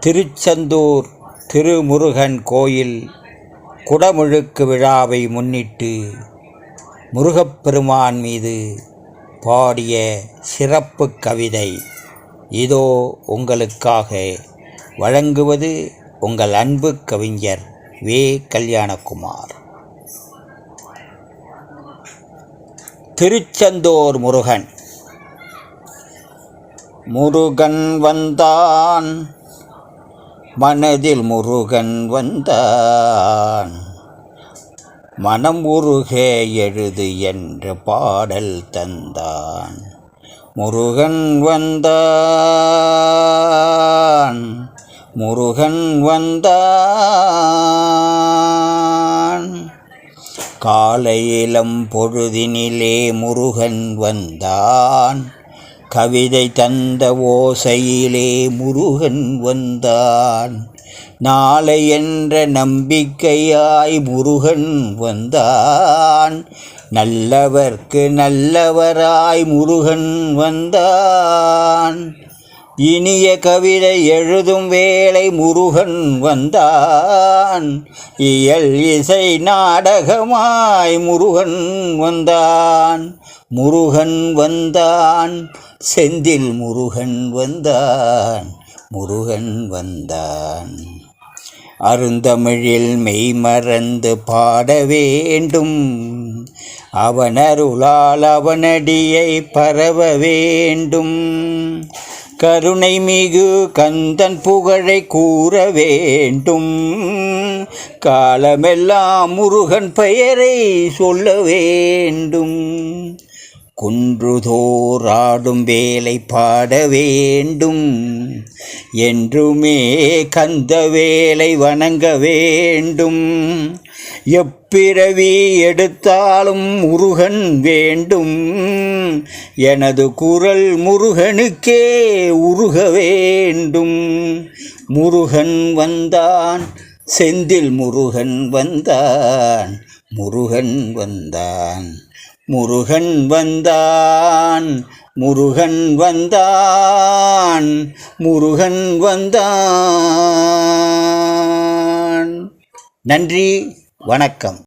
திருச்செந்தூர் திருமுருகன் கோயில் குடமுழுக்கு விழாவை முன்னிட்டு முருகப்பெருமான் மீது பாடிய சிறப்பு கவிதை இதோ உங்களுக்காக வழங்குவது உங்கள் அன்பு கவிஞர் வே. கல்யாணகுமார். திருச்செந்தூர் முருகன். முருகன் வந்தான். மனதில் முருகன் வந்தான். மனம் உருகே எழுது என்ற பாடல் தந்தான். முருகன் வந்தான். முருகன் வந்தான். காலையிலம் பொழுதினிலே முருகன் வந்தான். கவிதை தந்த ஓசையிலே முருகன் வந்தான். நாளை என்ற நம்பிக்கையாய் முருகன் வந்தான். நல்லவர்க்கு நல்லவராய் முருகன் வந்தான். இனிய கவிதை எழுதும் வேளை முருகன் வந்தான். இயல் இசை நாடகமாய் முருகன் வந்தான். முருகன் வந்தான் செந்தில் முருகன் வந்தான் முருகன் வந்தான். அருந்தமிழில் மெய்மறந்து பாட வேண்டும். அவனருளால் அவனடியை பரவ வேண்டும். கருணை மிகு கந்தன் புகழை கூற வேண்டும். காலமெல்லாம் முருகன் பெயரை சொல்ல வேண்டும். குன்றுதோறாடும் வேலை பாட வேண்டும். என்றுமே கந்த வேலை வணங்க வேண்டும். எப்பிறவி எடுத்தாலும் முருகன் வேண்டும். எனது குரல் முருகனுக்கே உருக வேண்டும். முருகன் வந்தான் செந்தில் முருகன் வந்தான் முருகன் வந்தான். முருகன் வந்தான் முருகன் வந்தான் முருகன் வந்தான். நன்றி வணக்கம்.